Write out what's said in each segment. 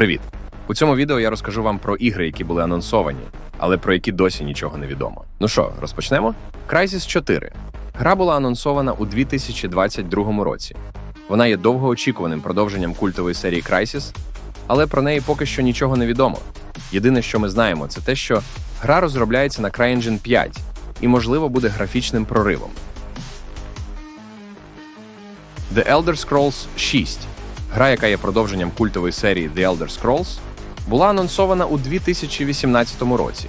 Привіт! У цьому відео я розкажу вам про ігри, які були анонсовані, але про які досі нічого не відомо. Ну що, розпочнемо? Crysis 4. Гра була анонсована у 2022 році. Вона є довгоочікуваним продовженням культової серії Crysis, але про неї поки що нічого не відомо. Єдине, що ми знаємо, це те, що гра розробляється на CryEngine 5 і, можливо, буде графічним проривом. The Elder Scrolls 6. Гра, яка є продовженням культової серії The Elder Scrolls, була анонсована у 2018 році.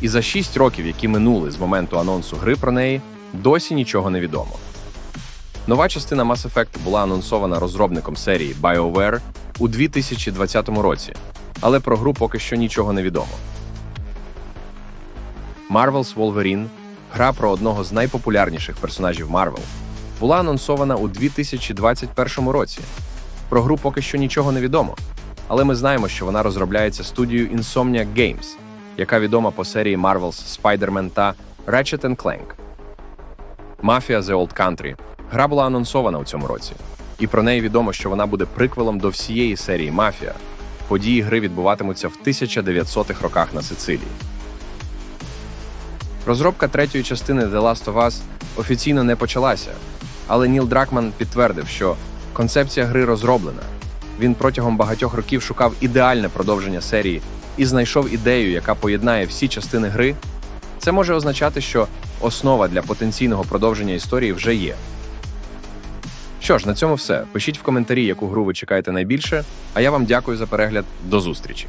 І за 6 років, які минули з моменту анонсу гри про неї, досі нічого не відомо. Нова частина Mass Effect була анонсована розробником серії BioWare у 2020 році, але про гру поки що нічого не відомо. Marvel's Wolverine – гра про одного з найпопулярніших персонажів Marvel, була анонсована у 2021 році. Про гру поки що нічого не відомо, але ми знаємо, що вона розробляється студією Insomniac Games, яка відома по серії Marvel's Spider-Man та Ratchet Clank. Mafia The Old Country гра була анонсована у цьому році, і про неї відомо, що вона буде приквелом до всієї серії Мафія. Події гри відбуватимуться в 1900-х роках на Сицилії. Розробка третьої частини The Last of Us офіційно не почалася, але Ніл Дракман підтвердив, що концепція гри розроблена. Він протягом багатьох років шукав ідеальне продовження серії і знайшов ідею, яка поєднає всі частини гри. Це може означати, що основа для потенційного продовження історії вже є. Що ж, на цьому все. Пишіть в коментарі, яку гру ви чекаєте найбільше, а я вам дякую за перегляд. До зустрічі!